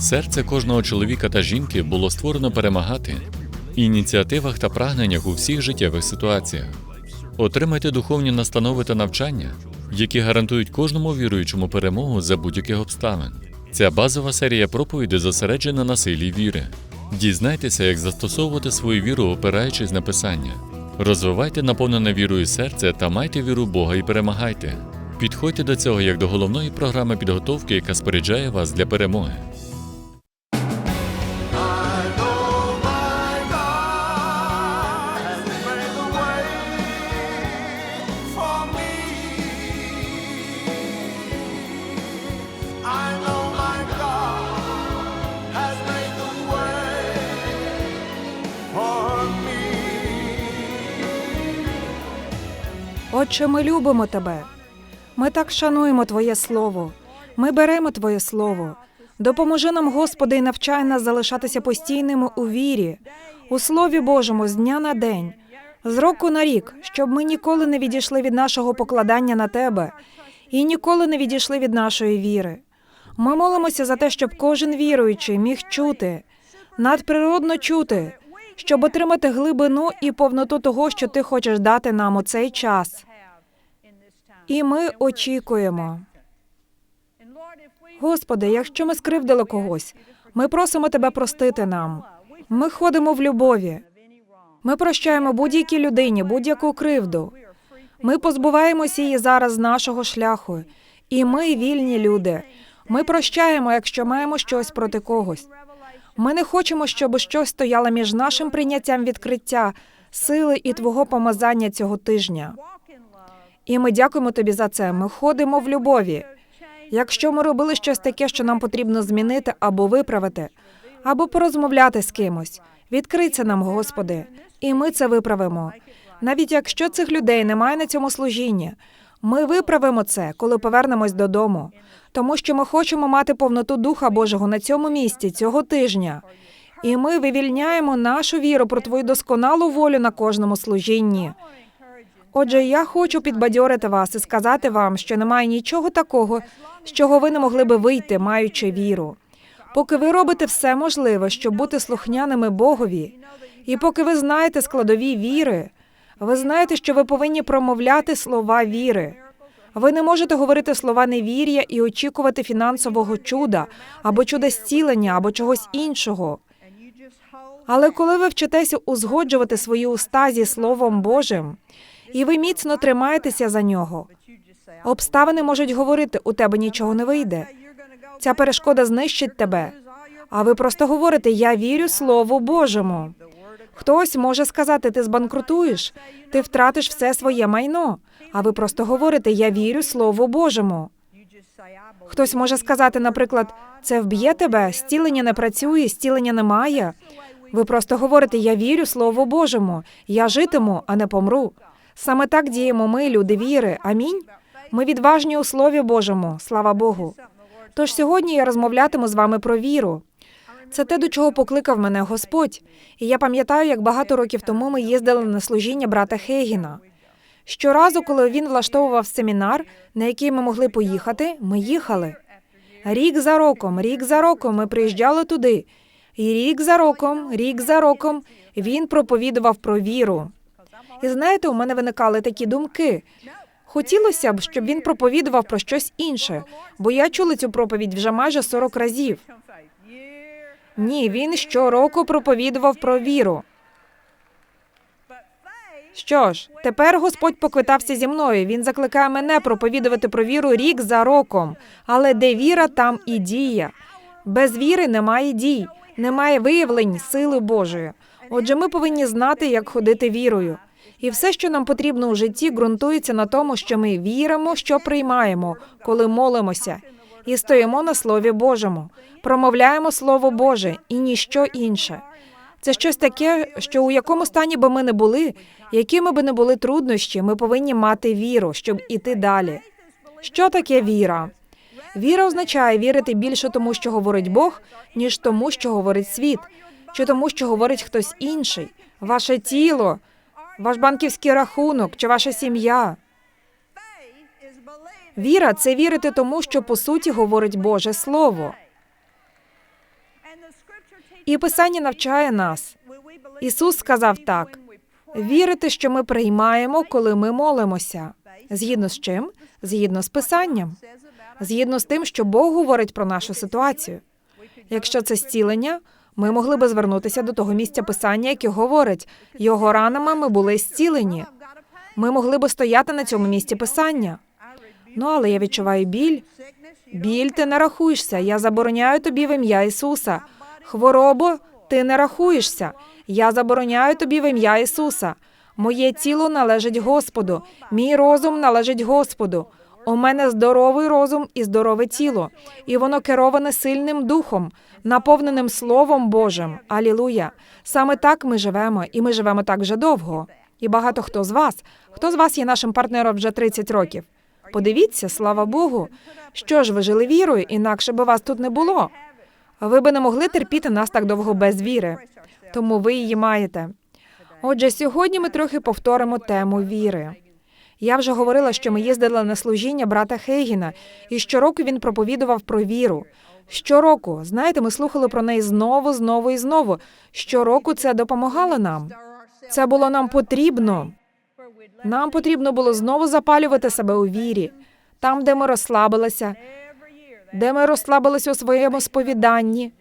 Серце кожного чоловіка та жінки було створено перемагати ініціативах та прагненнях у всіх життєвих ситуаціях. Отримайте духовні настанови та навчання, які гарантують кожному віруючому перемогу за будь-яких обставин. Ця базова серія проповідей зосереджена на силі віри. Дізнайтеся, як застосовувати свою віру, опираючись на писання. Розвивайте наповнене вірою серце та майте віру Бога і перемагайте. Підходьте до цього як до головної програми підготовки, яка споряджає вас для перемоги. Отче, ми любимо тебе. Ми так шануємо Твоє Слово. Ми беремо Твоє Слово. Допоможи нам, Господи, і навчай нас залишатися постійними у вірі, у Слові Божому з дня на день, з року на рік, щоб ми ніколи не відійшли від нашого покладання на Тебе і ніколи не відійшли від нашої віри. Ми молимося за те, щоб кожен віруючий міг чути, надприродно чути, щоб отримати глибину і повноту того, що ти хочеш дати нам у цей час. І ми очікуємо. Господи, якщо ми скривдили когось, ми просимо тебе простити нам. Ми ходимо в любові. Ми прощаємо будь-якій людині, будь-яку кривду. Ми позбуваємося її зараз з нашого шляху. І ми вільні люди. Ми прощаємо, якщо маємо щось проти когось. Ми не хочемо, щоб щось стояло між нашим прийняттям відкриття, сили і твого помазання цього тижня. І ми дякуємо тобі за це. Ми ходимо в любові. Якщо ми робили щось таке, що нам потрібно змінити або виправити, або порозмовляти з кимось, відкрий це нам, Господи, і ми це виправимо. Навіть якщо цих людей немає на цьому служінні, ми виправимо це, коли повернемось додому, тому що ми хочемо мати повноту Духа Божого на цьому місці цього тижня. І ми вивільняємо нашу віру про твою досконалу волю на кожному служінні. Отже, я хочу підбадьорити вас і сказати вам, що немає нічого такого, з чого ви не могли би вийти, маючи віру. Поки ви робите все можливе, щоб бути слухняними Богові, і поки ви знаєте складові віри, ви знаєте, що ви повинні промовляти слова віри. Ви не можете говорити слова невір'я і очікувати фінансового чуда або чуда зцілення, або чогось іншого. Але коли ви вчитеся узгоджувати свої уста зі Словом Божим, і ви міцно тримаєтеся за нього, обставини можуть говорити, у тебе нічого не вийде. Ця перешкода знищить тебе. А ви просто говорите Я вірю Слову Божому. Хтось може сказати, ти збанкрутуєш, ти втратиш все своє майно. А ви просто говорите Я вірю Слову Божому. Хтось може сказати, наприклад, це вб'є тебе, стілення не працює, стілення немає. Ви просто говорите Я вірю Слову Божому, я житиму, а не помру. Саме так діємо ми, люди віри. Амінь. Ми відважні у Слові Божому, слава Богу. Тож сьогодні я розмовлятиму з вами про віру. Це те, до чого покликав мене Господь. І я пам'ятаю, як багато років тому ми їздили на служіння брата Хейгіна. Щоразу, коли він влаштовував семінар, на який ми могли поїхати, ми їхали. Рік за роком, рік за роком ми приїжджали туди. І рік за роком, рік за роком він проповідував про віру. І знаєте, у мене виникали такі думки. Хотілося б, щоб він проповідував про щось інше, бо я чула цю проповідь вже майже 40 разів. Ні, він щороку проповідував про віру. Що ж, тепер Господь поквитався зі мною. Він закликає мене проповідувати про віру рік за роком. Але де віра, там і дія. Без віри немає дій, немає виявлень сили Божої. Отже, ми повинні знати, як ходити вірою. І все, що нам потрібно у житті, ґрунтується на тому, що ми віримо, що приймаємо, коли молимося, і стоїмо на Слові Божому, промовляємо Слово Боже і ніщо інше. Це щось таке, що у якому стані би ми не були, якими би не були труднощі, ми повинні мати віру, щоб іти далі. Що таке віра? Віра означає вірити більше тому, що говорить Бог, ніж тому, що говорить світ, чи тому, що говорить хтось інший, ваше тіло, ваш банківський рахунок чи ваша сім'я. Віра це вірити тому, що по суті говорить Боже Слово. І Писання навчає нас. Ісус сказав так: вірити, що ми приймаємо, коли ми молимося. Згідно з чим? Згідно з Писанням, згідно з тим, що Бог говорить про нашу ситуацію. Якщо це зцілення, ми могли би звернутися до того місця писання, яке говорить, його ранами ми були зцілені. Ми могли би стояти на цьому місці писання. Ну, але я відчуваю біль. Біль ти не рахуєшся. Я забороняю тобі в ім'я Ісуса. Хворобо, ти не рахуєшся. Я забороняю тобі в ім'я Ісуса. Моє тіло належить Господу, мій розум належить Господу. У мене здоровий розум і здорове тіло, і воно кероване сильним духом, наповненим Словом Божим. Алілуя! Саме так ми живемо, і ми живемо так вже довго. І багато хто з вас, хто з вас є нашим партнером вже 30 років. Подивіться, слава Богу, що ж ви жили вірою, інакше би вас тут не було. Ви би не могли терпіти нас так довго без віри, тому ви її маєте. Отже, сьогодні ми трохи повторимо тему віри. Я вже говорила, що ми їздили на служіння брата Хейгіна, і щороку він проповідував про віру. Щороку, знаєте, ми слухали про неї знову, знову і знову. Щороку це допомагало нам. Це було нам потрібно. Нам потрібно було знову запалювати себе у вірі, там, де ми розслабилися, де ми розслабилися у своєму сповіданні.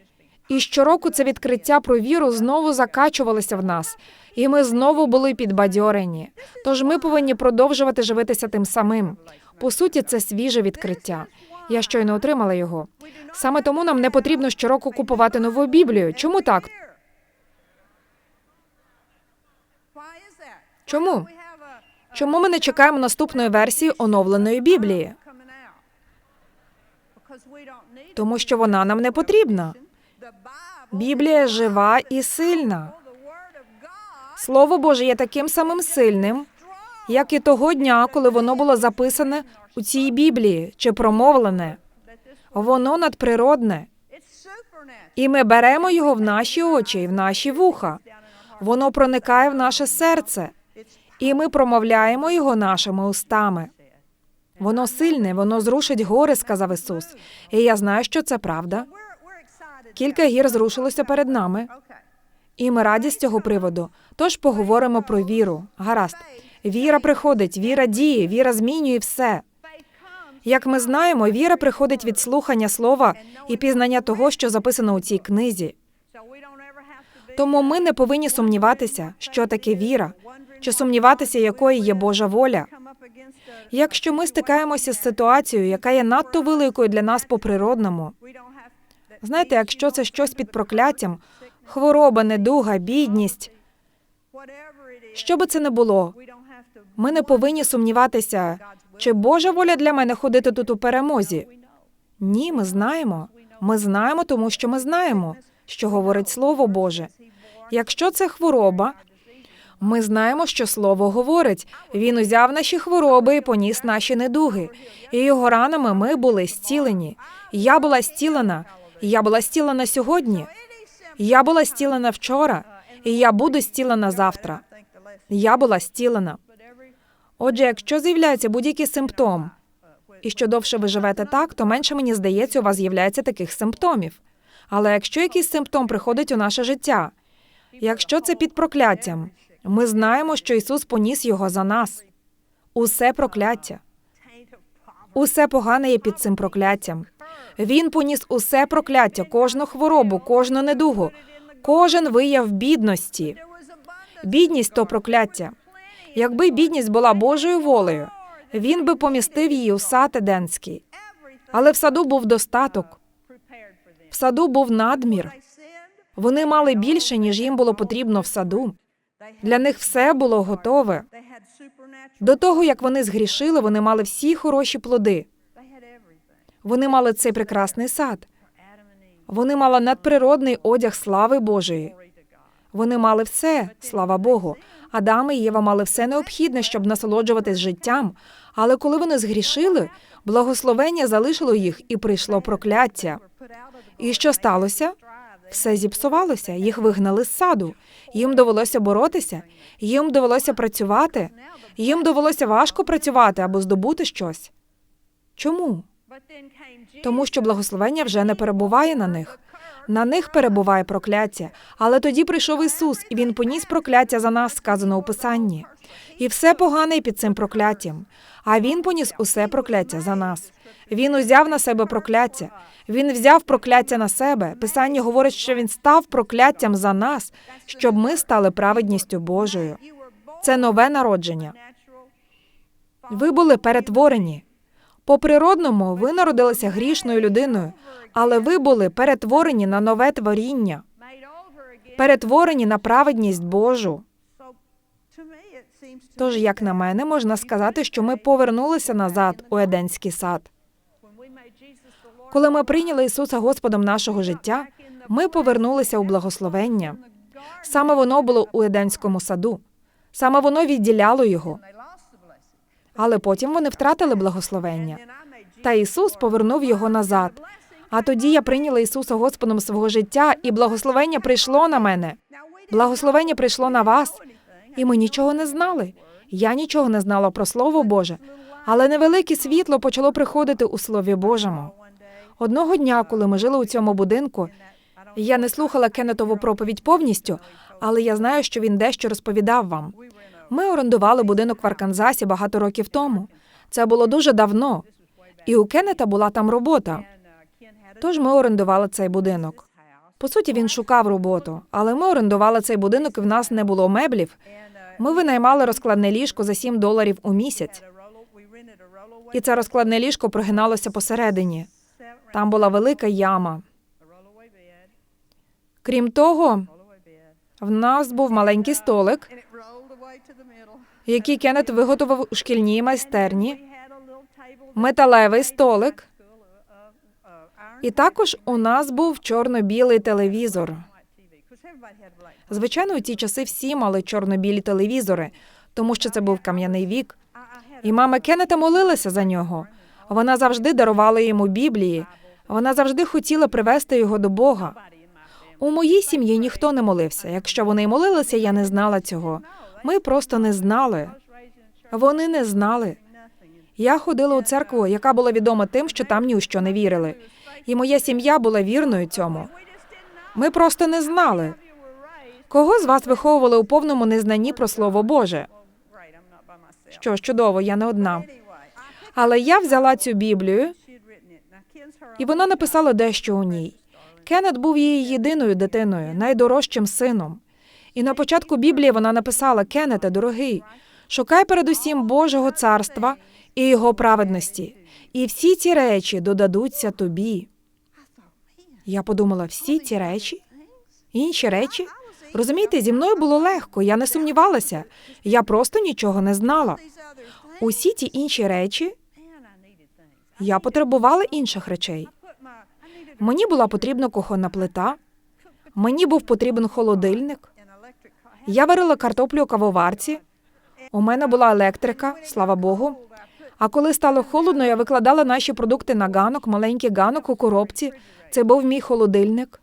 І щороку це відкриття про віру знову закачувалося в нас, і ми знову були підбадьорені. Тож ми повинні продовжувати живитися тим самим. По суті, це свіже відкриття. Я щойно отримала його. Саме тому нам не потрібно щороку купувати нову Біблію. Чому так? Чому? Чому ми не чекаємо наступної версії оновленої Біблії? Тому що вона нам не потрібна. Біблія жива і сильна. Слово Боже є таким самим сильним, як і того дня, коли воно було записане у цій Біблії чи промовлене. Воно надприродне, і ми беремо його в наші очі і в наші вуха. Воно проникає в наше серце, і ми промовляємо його нашими устами. Воно сильне, воно зрушить гори, сказав Ісус. І я знаю, що це правда. Кілька гір зрушилося перед нами, і ми раді з цього приводу. Тож поговоримо про віру. Гаразд, віра приходить, віра діє, віра змінює все. Як ми знаємо, віра приходить від слухання слова і пізнання того, що записано у цій книзі. Тому ми не повинні сумніватися, що таке віра, чи сумніватися, якою є Божа воля. Якщо ми стикаємося з ситуацією, яка є надто великою для нас по природному, знаєте, якщо це щось під прокляттям, хвороба, недуга, бідність, що би це не було, ми не повинні сумніватися, чи Божа воля для мене ходити тут у перемозі. Ні, ми знаємо. Ми знаємо, тому що ми знаємо, що говорить Слово Боже. Якщо це хвороба, ми знаємо, що слово говорить. Він узяв наші хвороби і поніс наші недуги. І його ранами ми були зцілені. Я була зцілена. Я була зцілена сьогодні. Я була зцілена вчора, і я буду зцілена завтра. Я була зцілена. Отже, якщо з'являється будь-який симптом, і що довше ви живете так, то менше мені здається, у вас з'являється таких симптомів. Але якщо якийсь симптом приходить у наше життя, якщо це під прокляттям, ми знаємо, що Ісус поніс його за нас. Усе прокляття, усе погане є під цим прокляттям. Він поніс усе прокляття, кожну хворобу, кожну недугу, кожен вияв бідності. Бідність то прокляття. Якби бідність була Божою волею, він би помістив її у сад Еденський. Але в саду був достаток, в саду був надмір. Вони мали більше, ніж їм було потрібно в саду. Для них все було готове. До того, як вони згрішили, вони мали всі хороші плоди. Вони мали цей прекрасний сад. Вони мали надприродний одяг слави Божої. Вони мали все, слава Богу. Адам і Єва мали все необхідне, щоб насолоджуватись життям. Але коли вони згрішили, благословення залишило їх і прийшло прокляття. І що сталося? Все зіпсувалося, їх вигнали з саду. Їм довелося боротися, їм довелося працювати, їм довелося важко працювати або здобути щось. Чому? Тому що благословення вже не перебуває на них. На них перебуває прокляття. Але тоді прийшов Ісус, і Він поніс прокляття за нас, сказано у Писанні. І все погане під цим прокляттям. А Він поніс усе прокляття за нас. Він узяв на себе прокляття. Він взяв прокляття на себе. Писання говорить, що він став прокляттям за нас, щоб ми стали праведністю Божою. Це нове народження. Ви були перетворені. По природному ви народилися грішною людиною, але ви були перетворені на нове творіння, перетворені на праведність Божу. Тож, як на мене, можна сказати, що ми повернулися назад у Еденський сад. Коли ми прийняли Ісуса Господом нашого життя, ми повернулися у благословення. Саме воно було у Еденському саду. Саме воно відділяло його. Але потім вони втратили благословення. Та Ісус повернув його назад. А тоді я прийняла Ісуса Господом свого життя, і благословення прийшло на мене. Благословення прийшло на вас, і ми нічого не знали. Я нічого не знала про Слово Боже, але невелике світло почало приходити у Слові Божому. Одного дня, коли ми жили у цьому будинку, я не слухала Кеннетову проповідь повністю, але я знаю, що він дещо розповідав вам. Ми орендували будинок в Арканзасі багато років тому. Це було дуже давно, і у Кеннета була там робота. Тож ми орендували цей будинок. По суті, він шукав роботу, але ми орендували цей будинок, і в нас не було меблів. Ми винаймали розкладне ліжко за 7 доларів у місяць, і це розкладне ліжко прогиналося посередині. Там була велика яма. Крім того, в нас був маленький столик, який Кеннет виготовив у шкільній майстерні, металевий столик. І також у нас був чорно-білий телевізор. Звичайно, у ті часи всі мали чорно-білі телевізори, тому що це був кам'яний вік. І мама Кеннета молилася за нього. Вона завжди дарувала йому Біблії. Вона завжди хотіла привести його до Бога. У моїй сім'ї ніхто не молився. Якщо вони молилися, я не знала цього. Ми просто не знали. Вони не знали. Я ходила у церкву, яка була відома тим, що там ні у що не вірили. І моя сім'я була вірною цьому. Ми просто не знали. Кого з вас виховували у повному незнанні про Слово Боже? Що чудово, я не одна. Але я взяла цю Біблію, і вона написала дещо у ній. Кеннет був її єдиною дитиною, найдорожчим сином. І на початку Біблії вона написала: Кеннете, дорогий, шукай передусім Божого царства і його праведності, і всі ці речі додадуться тобі. Я подумала, всі ці речі, інші речі. Розумієте, зі мною було легко, я не сумнівалася. Я просто нічого не знала. Усі ті інші речі я потребувала інших речей. Мені була потрібна кухонна плита, мені був потрібен холодильник. Я варила картоплю у кавоварці. У мене була електрика, слава Богу. А коли стало холодно, я викладала наші продукти на ганок, маленький ганок у коробці. Це був мій холодильник.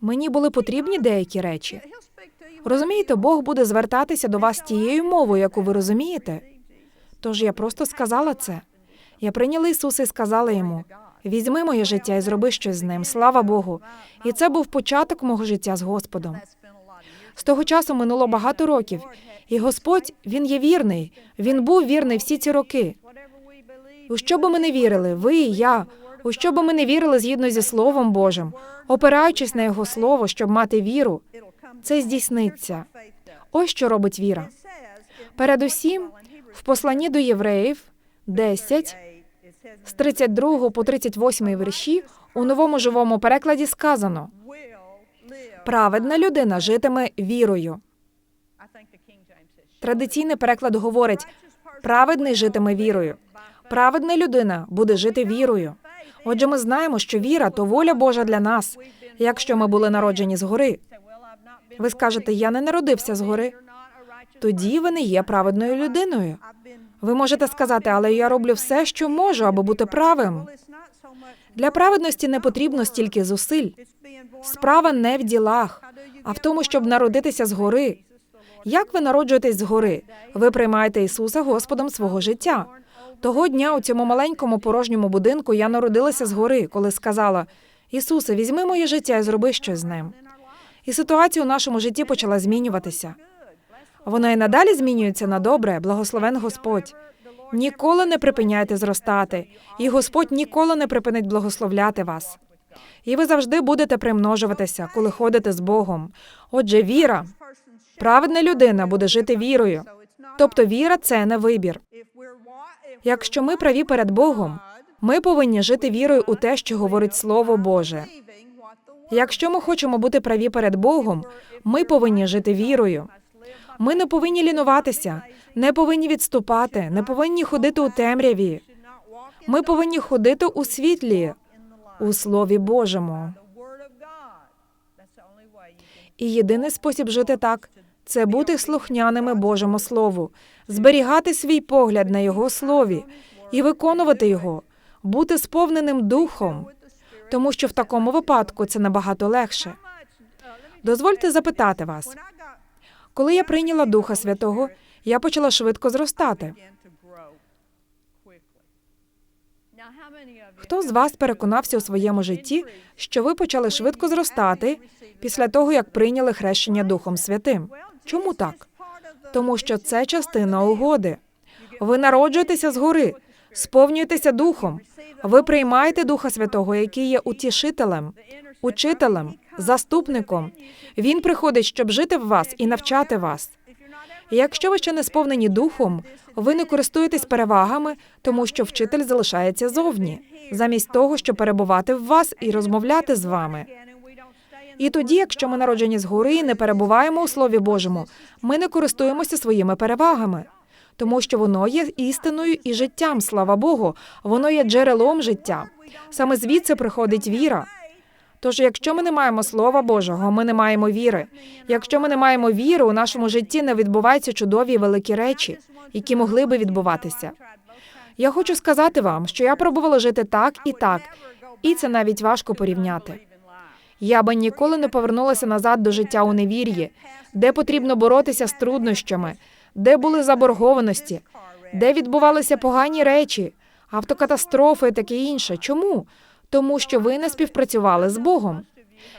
Мені були потрібні деякі речі. Розумієте, Бог буде звертатися до вас тією мовою, яку ви розумієте. Тож я просто сказала це. Я прийняла Ісуса і сказала йому: візьми моє життя і зроби щось з ним. Слава Богу. І це був початок мого життя з Господом. З того часу минуло багато років, і Господь він є вірний. Він був вірний всі ці роки. У що би ми не вірили, ви і я, у що би ми не вірили згідно зі Словом Божим, опираючись на Його Слово, щоб мати віру, це здійсниться. Ось що робить віра. Передусім, в посланні до євреїв 10, з 32 по 38 вірші у новому живому перекладі сказано: праведна людина житиме вірою. Традиційний переклад говорить: праведний житиме вірою. Праведна людина буде жити вірою. Отже, ми знаємо, що віра то воля Божа для нас, якщо ми були народжені згори. Ви скажете, я не народився згори. Тоді ви не є праведною людиною. Ви можете сказати, але я роблю все, що можу, аби бути правим. Для праведності не потрібно стільки зусиль. Справа не в ділах, а в тому, щоб народитися згори. Як ви народжуєтесь згори? Ви приймаєте Ісуса Господом свого життя. Того дня у цьому маленькому порожньому будинку я народилася згори, коли сказала: Ісусе, візьми моє життя і зроби щось з ним. І ситуація у нашому житті почала змінюватися. Вона і надалі змінюється на добре, благословен Господь. Ніколи не припиняйте зростати, і Господь ніколи не припинить благословляти вас. І ви завжди будете примножуватися, коли ходите з Богом. Отже, віра, праведна людина буде жити вірою. Тобто віра це не вибір. Якщо ми праві перед Богом, ми повинні жити вірою у те, що говорить Слово Боже. Якщо ми хочемо бути праві перед Богом, ми повинні жити вірою. Ми не повинні лінуватися, не повинні відступати, не повинні ходити у темряві. Ми повинні ходити у світлі, у Слові Божому. І єдиний спосіб жити так це бути слухняними Божому Слову, зберігати свій погляд на Його слові і виконувати його, бути сповненим духом, тому що в такому випадку це набагато легше. Дозвольте запитати вас, коли я прийняла Духа Святого, я почала швидко зростати. Хто з вас переконався у своєму житті, що ви почали швидко зростати після того, як прийняли хрещення Духом Святим? Чому так? Тому що це частина угоди. Ви народжуєтеся згори, сповнюєтеся духом. Ви приймаєте Духа Святого, який є утішителем, учителем, заступником. Він приходить, щоб жити в вас і навчати вас. Якщо ви ще не сповнені духом, ви не користуєтесь перевагами, тому що вчитель залишається зовні, замість того, щоб перебувати в вас і розмовляти з вами. І тоді, якщо ми народжені згори і не перебуваємо у Слові Божому, ми не користуємося своїми перевагами, тому що воно є істиною і життям, слава Богу, воно є джерелом життя. Саме звідси приходить віра. Тож, якщо ми не маємо Слова Божого, ми не маємо віри. Якщо ми не маємо віри, у нашому житті не відбуваються чудові великі речі, які могли би відбуватися. Я хочу сказати вам, що я пробувала жити так і так, і це навіть важко порівняти. Я би ніколи не повернулася назад до життя у невір'ї, де потрібно боротися з труднощами, де були заборгованості, де відбувалися погані речі, автокатастрофи і таке інше. Чому? Тому що ви не співпрацювали з Богом.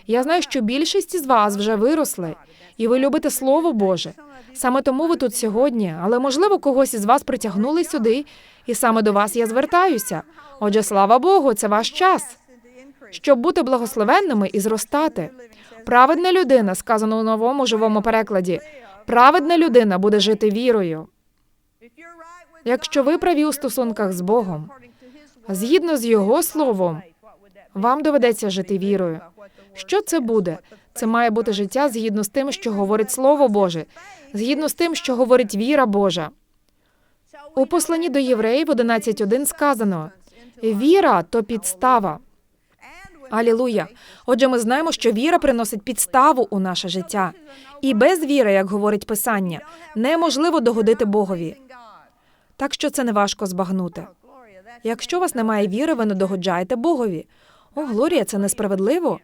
Я знаю, що більшість із вас вже виросли, і ви любите Слово Боже. Саме тому ви тут сьогодні, але можливо когось із вас притягнули сюди, і саме до вас я звертаюся. Отже, слава Богу, це ваш час, щоб бути благословенними і зростати. Праведна людина, сказано у новому живому перекладі. Праведна людина буде жити вірою. Якщо ви праві у стосунках з Богом, згідно з його словом, вам доведеться жити вірою. Що це буде? Це має бути життя згідно з тим, що говорить Слово Боже, згідно з тим, що говорить віра Божа. У посланні до євреїв 11.1 сказано: віра то підстава. Алілуя. Отже, ми знаємо, що віра приносить підставу у наше життя. І без віри, як говорить Писання, неможливо догодити Богові. Так що це не важко збагнути. Якщо у вас немає віри, ви не догоджаєте Богові. О, Глорія, це несправедливо.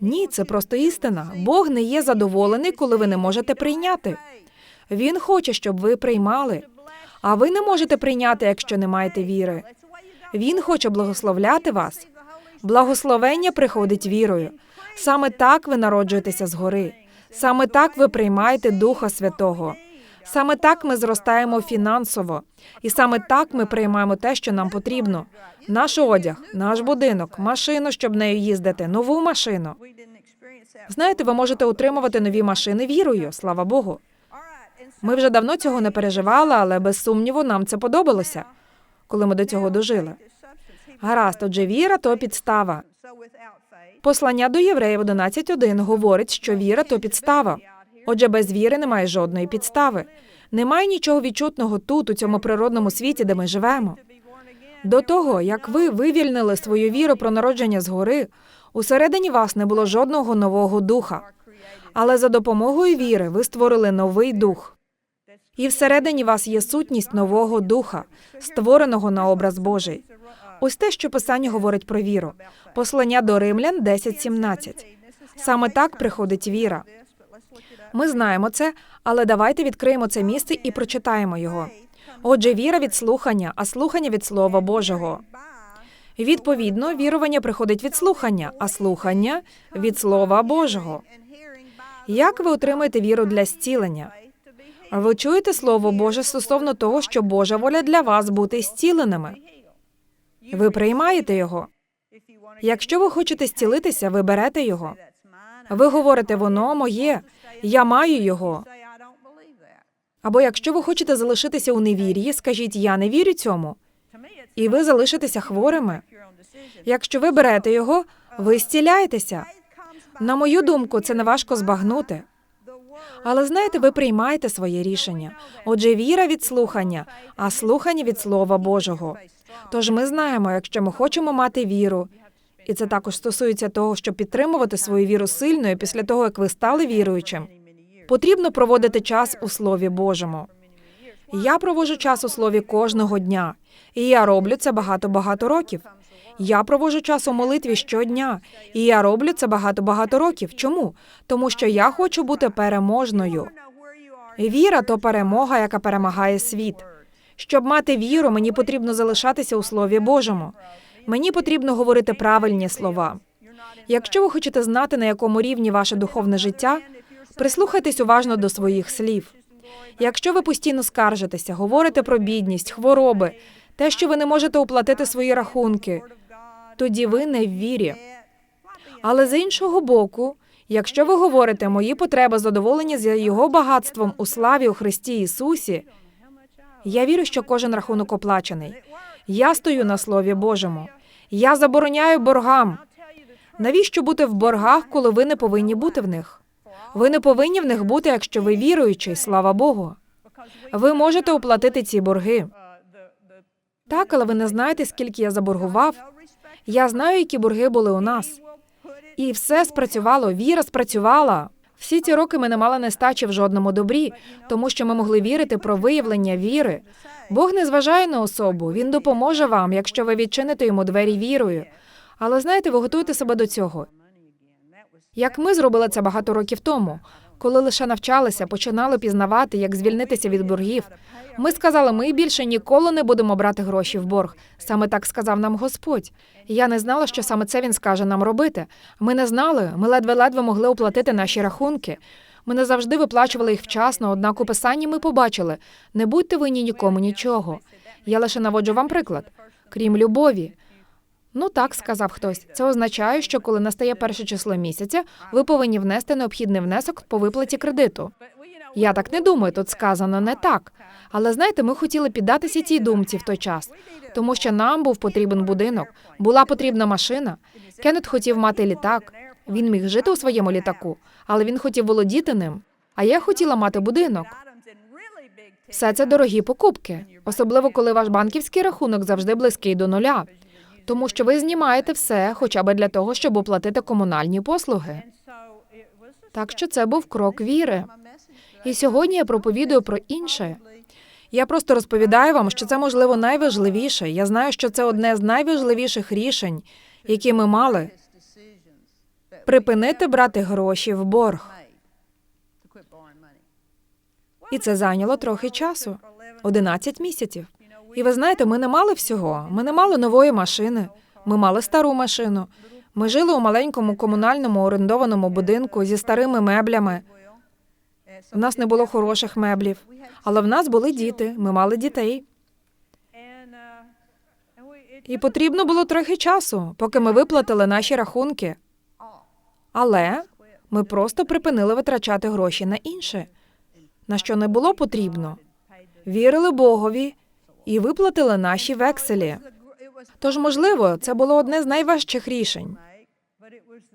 Ні, це просто істина. Бог не є задоволений, коли ви не можете прийняти. Він хоче, щоб ви приймали. А ви не можете прийняти, якщо не маєте віри. Він хоче благословляти вас. Благословення приходить вірою. Саме так ви народжуєтеся згори. Саме так ви приймаєте Духа Святого. Саме так ми зростаємо фінансово, і саме так ми приймаємо те, що нам потрібно: наш одяг, наш будинок, машину, щоб нею їздити, нову машину. Знаєте, ви можете утримувати нові машини вірою, слава Богу. Ми вже давно цього не переживали, але без сумніву нам це подобалося, коли ми до цього дожили. Гаразд, отже, віра то підстава. Послання до євреїв 11.1 говорить, що віра то підстава. Отже, без віри немає жодної підстави. Немає нічого відчутного тут, у цьому природному світі, де ми живемо. До того, як ви вивільнили свою віру про народження згори, усередині вас не було жодного нового духа. Але за допомогою віри ви створили новий дух. І всередині вас є сутність нового духа, створеного на образ Божий. Ось те, що писання говорить про віру. Послання до римлян 10.17. Саме так приходить віра. Ми знаємо це, але давайте відкриємо це місце і прочитаємо його. Отже, віра від слухання, а слухання від Слова Божого. Відповідно, вірування приходить від слухання, а слухання від Слова Божого. Як ви отримаєте віру для зцілення? Ви чуєте Слово Боже стосовно того, що Божа воля для вас бути зціленими. Ви приймаєте його. Якщо ви хочете зцілитися, ви берете його. Ви говорите, воно моє, я маю його. Або якщо ви хочете залишитися у невір'ї, скажіть я не вірю цьому, і ви залишитеся хворими. Якщо ви берете його, ви зціляєтеся. На мою думку, це не важко збагнути. Але знаєте, ви приймаєте своє рішення. Отже, віра від слухання, а слухання від Слова Божого. Тож ми знаємо, якщо ми хочемо мати віру, і це також стосується того, щоб підтримувати свою віру сильною після того, як ви стали віруючим, потрібно проводити час у Слові Божому. Я проводжу час у слові кожного дня, і я роблю це багато-багато років. Я проводжу час у молитві щодня, і я роблю це багато-багато років. Чому? Тому що я хочу бути переможною. Віра то перемога, яка перемагає світ. Щоб мати віру, мені потрібно залишатися у Слові Божому. Мені потрібно говорити правильні слова. Якщо ви хочете знати, на якому рівні ваше духовне життя, прислухайтесь уважно до своїх слів. Якщо ви постійно скаржитеся, говорите про бідність, хвороби, те, що ви не можете оплатити свої рахунки, тоді ви не в вірі. Але з іншого боку, якщо ви говорите мої потреби задоволені за його багатством у славі у Христі Ісусі, я вірю, що кожен рахунок оплачений. Я стою на Слові Божому. Я забороняю боргам. Навіщо бути в боргах, коли ви не повинні бути в них? Ви не повинні в них бути, якщо ви віруючий, слава Богу. Ви можете оплатити ці борги. Так, але ви не знаєте, скільки я заборгував. Я знаю, які борги були у нас. І все спрацювало, віра спрацювала. Всі ці роки ми не мали нестачі в жодному добрі, тому що ми могли вірити про виявлення віри. Бог не зважає на особу, він допоможе вам, якщо ви відчините йому двері вірою. Але знаєте, ви готуєте себе до цього. Як ми зробили це багато років тому, коли лише навчалися, починали пізнавати, як звільнитися від боргів. Ми сказали, ми більше ніколи не будемо брати гроші в борг. Саме так сказав нам Господь. Я не знала, що саме це він скаже нам робити. Ми не знали, ми ледве-ледве могли оплатити наші рахунки. Ми не завжди виплачували їх вчасно, однак у писанні ми побачили: не будьте винні нікому нічого. Я лише наводжу вам приклад, крім любові. Ну так, сказав хтось. Це означає, що коли настає перше число місяця, ви повинні внести необхідний внесок по виплаті кредиту. Я так не думаю, тут сказано не так. Але знаєте, ми хотіли піддатися цій думці в той час, тому що нам був потрібен будинок, була потрібна машина. Кеннет хотів мати літак. Він міг жити у своєму літаку, але він хотів володіти ним. А я хотіла мати будинок. Все це дорогі покупки, особливо коли ваш банківський рахунок завжди близький до нуля, тому що ви знімаєте все, хоча б для того, щоб оплатити комунальні послуги. Так що це був крок віри. І сьогодні я проповідую про інше. Я просто розповідаю вам, що це можливо найважливіше. Я знаю, що це одне з найважливіших рішень, які ми мали припинити брати гроші в борг. І це зайняло трохи часу 11 місяців. І ви знаєте, ми не мали всього. Ми не мали нової машини. Ми мали стару машину. Ми жили у маленькому комунальному орендованому будинку зі старими меблями. У нас не було хороших меблів, але в нас були діти. Ми мали дітей. І потрібно було трохи часу, поки ми виплатили наші рахунки. Але ми просто припинили витрачати гроші на інше, на що не було потрібно. Вірили Богові і виплатили наші векселі. Тож, можливо, це було одне з найважчих рішень,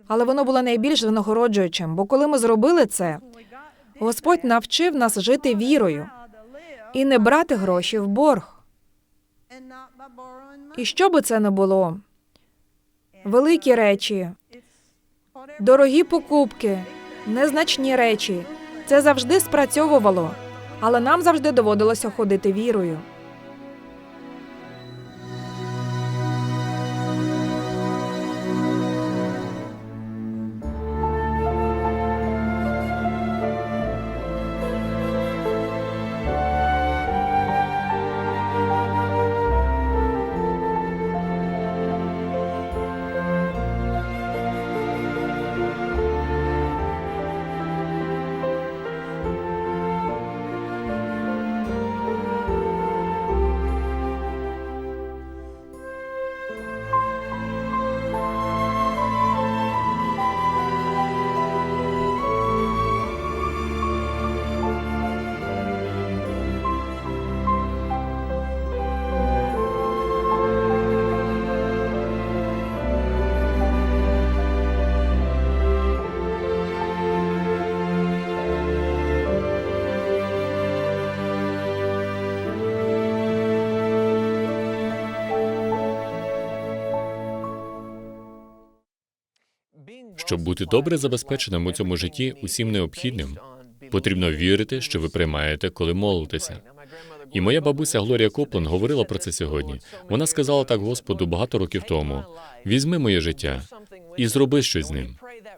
але воно було найбільш винагороджуючим, бо коли ми зробили це, Господь навчив нас жити вірою і не брати гроші в борг. І що би це не було, великі речі, дорогі покупки, незначні речі, це завжди спрацьовувало, але нам завжди доводилося ходити вірою. Щоб бути добре забезпеченим у цьому житті усім необхідним, потрібно вірити, що ви приймаєте, коли молитеся. І моя бабуся Глорія Коплен говорила про це сьогодні. Вона сказала так Господу багато років тому: візьми моє життя і зроби щось з ним.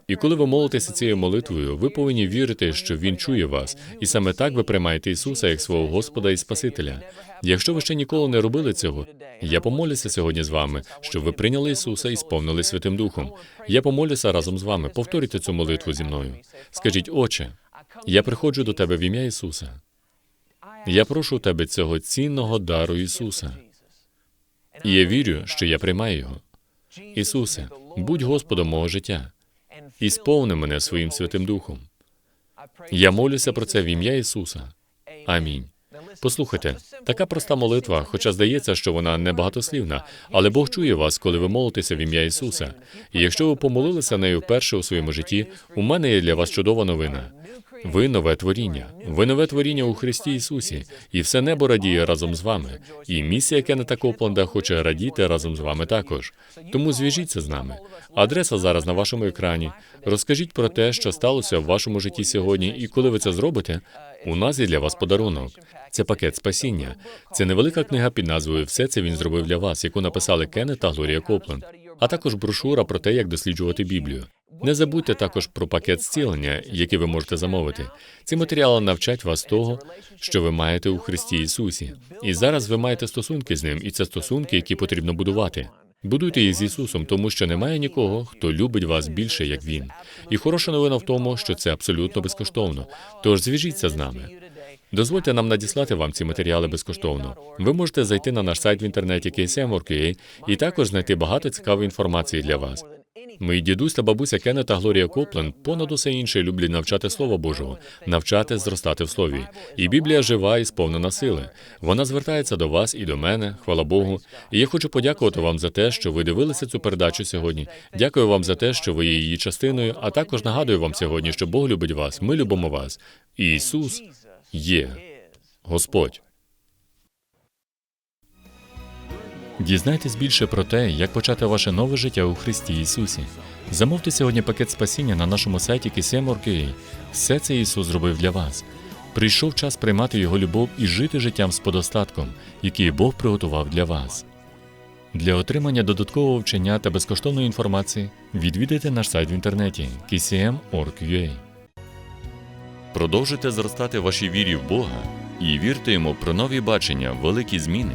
І коли ви молитеся цією молитвою, ви повинні вірити, що Він чує вас, і саме так ви приймаєте Ісуса як свого Господа і Спасителя. Якщо ви ще ніколи не робили цього, я помолюся сьогодні з вами, щоб ви прийняли Ісуса і сповнили Святим Духом. Я помолюся разом з вами. Повторюйте цю молитву зі мною. Скажіть, Отче, я приходжу до тебе в ім'я Ісуса. Я прошу тебе цього цінного дару Ісуса. І я вірю, що я приймаю його. Ісусе, будь Господом мого життя і сповни мене своїм Святим Духом. Я молюся про це в ім'я Ісуса. Амінь. Послухайте, така проста молитва, хоча здається, що вона не багатослівна, але Бог чує вас, коли ви молитеся в ім'я Ісуса. І якщо ви помолилися нею вперше у своєму житті, у мене є для вас чудова новина. Ви нове творіння. Ви нове творіння у Христі Ісусі, і все небо радіє разом з вами. І місія Кеннета Копланда хоче радіти разом з вами також. Тому зв'яжіться з нами. Адреса зараз на вашому екрані. Розкажіть про те, що сталося в вашому житті сьогодні, і коли ви це зробите, у нас є для вас подарунок. Це пакет спасіння. Це невелика книга під назвою Все це він зробив для вас, яку написали Кеннет та Глорія Копленд, а також брошура про те, як досліджувати Біблію. Не забудьте також про пакет зцілення, який ви можете замовити. Ці матеріали навчать вас того, що ви маєте у Христі Ісусі. І зараз ви маєте стосунки з ним, і це стосунки, які потрібно будувати. Будуйте їх з Ісусом, тому що немає нікого, хто любить вас більше, як Він. І хороша новина в тому, що це абсолютно безкоштовно. Тож зв'яжіться з нами. Дозвольте нам надіслати вам ці матеріали безкоштовно. Ви можете зайти на наш сайт в інтернеті KSM.org.ua і також знайти багато цікавої інформації для вас. Мої дідусь та бабуся Кеннет та Глорія Коплен понад усе інше люблять навчати Слова Божого, навчати зростати в слові. І Біблія жива і сповнена сили. Вона звертається до вас і до мене, хвала Богу. І я хочу подякувати вам за те, що ви дивилися цю передачу сьогодні. Дякую вам за те, що ви є її частиною. А також нагадую вам сьогодні, що Бог любить вас. Ми любимо вас. Ісус є Господь. Дізнайтесь більше про те, як почати ваше нове життя у Христі Ісусі. Замовте сьогодні пакет спасіння на нашому сайті KSM.org.ua. Все це Ісус зробив для вас. Прийшов час приймати Його любов і жити життям з подостатком, який Бог приготував для вас. Для отримання додаткового вчення та безкоштовної інформації відвідайте наш сайт в інтернеті kcm.org.ua. Продовжуйте зростати в вашій вірі в Бога і вірте йому про нові бачення, великі зміни